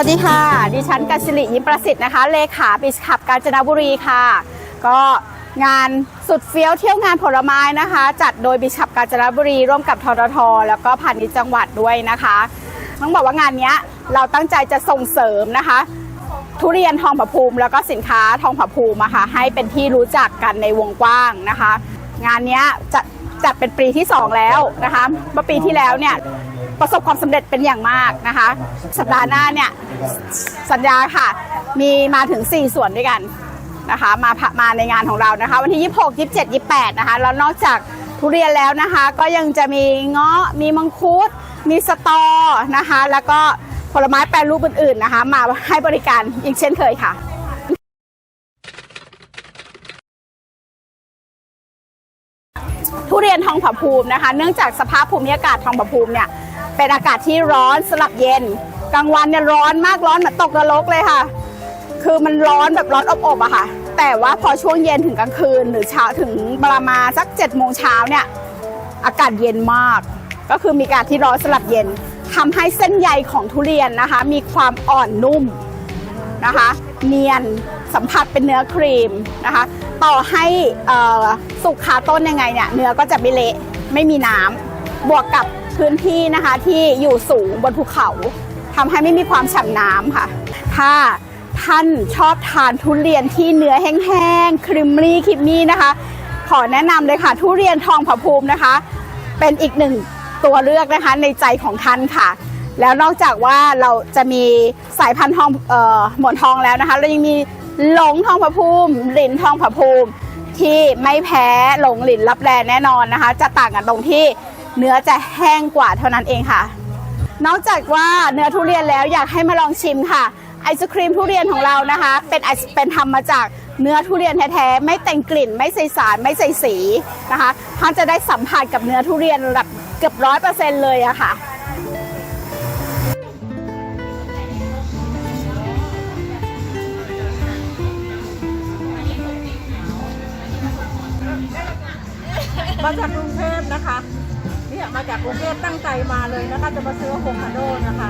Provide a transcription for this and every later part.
วัสดีค่ะ ดิฉันกัสิริยิ้มประสิทธิ์นะคะ เลขาบิสขับกาญจนบุรีค่ะ ก็งานสุดเฟี้ยวเที่ยวงานผลไม้นะคะ จัดโดยบิชขับกาญจนบุรีร่วมกับททท แล้วก็พาณิชย์จังหวัดด้วยนะคะต้องบอกว่างานนี้เราตั้งใจจะส่งเสริมนะคะ ทุเรียนทองผาภูมิ แล้วก็สินค้าทองผาภูมิะค่ะให้เป็นที่รู้จักกันในวงกว้างนะคะ งานนี้ยจะจัดเป็นปีที่ 2 แล้วนะคะ เมื่อปีที่แล้วเนี่ย ประสบความสำเร็จเป็นอย่างมากนะคะ สัปดาห์หน้าเนี่ยสัญญาค่ะ มีมาถึง 4 ส่วนด้วยกันนะคะมาพะมาในงานของเรานะคะ วันที่ 26 27 28 นะคะ แล้วนอกจากทุเรียนแล้วนะคะ ก็ยังจะมีเงาะมีมังคุด มีสตอนะคะ แล้วก็ผลไม้แปรรูปอื่นๆนะคะ มาให้บริการอีกเช่นเคยค่ะทุเรียนทองผาภูมินะคะ เนื่องจากสภาพภูมิอากาศทองผาภูมิเนี่ย เป็นอากาศที่ร้อนสลับเย็น กลางวันเนี่ยร้อนมากร้อนเหมือนตกนรกเลยค่ะ คือมันร้อนแบบร้อนอบๆอะค่ะ แต่ว่าพอช่วงเย็นถึงกลางคืน หรือเช้าถึงประมาณสัก7จ็ดโมงเช้าเนี่ยอากาศเย็นมาก ก็คือมีอากาศที่ร้อนสลับเย็นทำให้เส้นใยของทุเรียนนะคะ มีความอ่อนนุ่มนะคะ เนียนสัมผัสเป็นเนื้อครีมนะคะ ต่อให้สุกคาต้นยังไงเนี่ยเนื้อก็จะไม่เละไม่มีน้ำบวกกับ พื้นที่นะคะที่อยู่สูงบนภูเขาทำให้ไม่มีความฉ่ำน้ำค่ะ ถ้าท่านชอบทานทุเรียนที่เนื้อแห้งๆครีมมี่ครีมมี่นะคะ ขอแนะนำเลยค่ะ ทุเรียนทองผาภูมินะคะ เป็นอีกหนึ่งตัวเลือกนะคะในใจของท่านค่ะ แล้วนอกจากว่าเราจะมีสายพันธุ์ทองเอ่อหมอนทองแล้วนะคะ เรายังมีหลงทองผาภูมิ หลินทองผาภูมิที่ไม่แพ้หลงหลินรับแลแน่นอนนะคะ จะต่างกันตรงที่ เนื้อจะแห้งกว่าเท่านั้นเองค่ะ นอกจากว่าเนื้อทุเรียนแล้วอยากให้มาลองชิมค่ะไอศครีมทุเรียนของเรานะคะ เป็นไอศเป็นทำมาจากเนื้อทุเรียนแท้ๆไม่แต่งกลิ่น ไม่ใส่สารไม่ใส่สีนะคะท่านจะได้สัมผัสกับเนื้อทุเรียนแบบเกือบร้อยเปอร์เซ็นต์เลยอะค่ะมาจากกรุงเทพนะคะ เนี่ยมาจากกรุงเทพตั้งใจมาเลยนะคะจะมาซื้อโฮคาโดนะคะ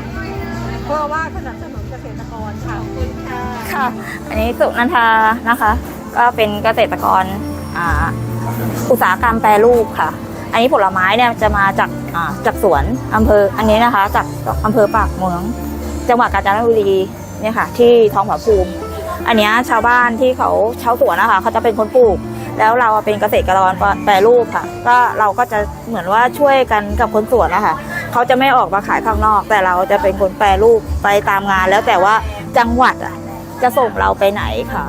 เพื่อว่าสนับสนุนเกษตรกรค่ะขอบคุณค่ะค่ะ อันนี้สุนันทานะคะ ก็เป็นเกษตรกรอ่าอุตสาหกรรมแปรรูปค่ะ อันนี้ผลไม้เนี่ยจะมาจากจากสวนอำเภออันนี้นะคะ จากอำเภอปากเมือง จังหวัดกาญจนบุรีเนี่ยค่ะ ที่ทองผาภูมิ อันเนี้ยชาวบ้านที่เขาชาวสวนนะคะเขาจะเป็นคนปลูก แล้วเราเป็นเกษตรกรแปรรูปค่ะ ก็เราก็จะเหมือนว่าช่วยกันกับคนสวนนะคะเขาจะไม่ออกมาขายข้างนอก แต่เราจะเป็นคนแปรรูปไปตามงาน แล้วแต่ว่าจังหวัดอะจะส่งเราไปไหนค่ะ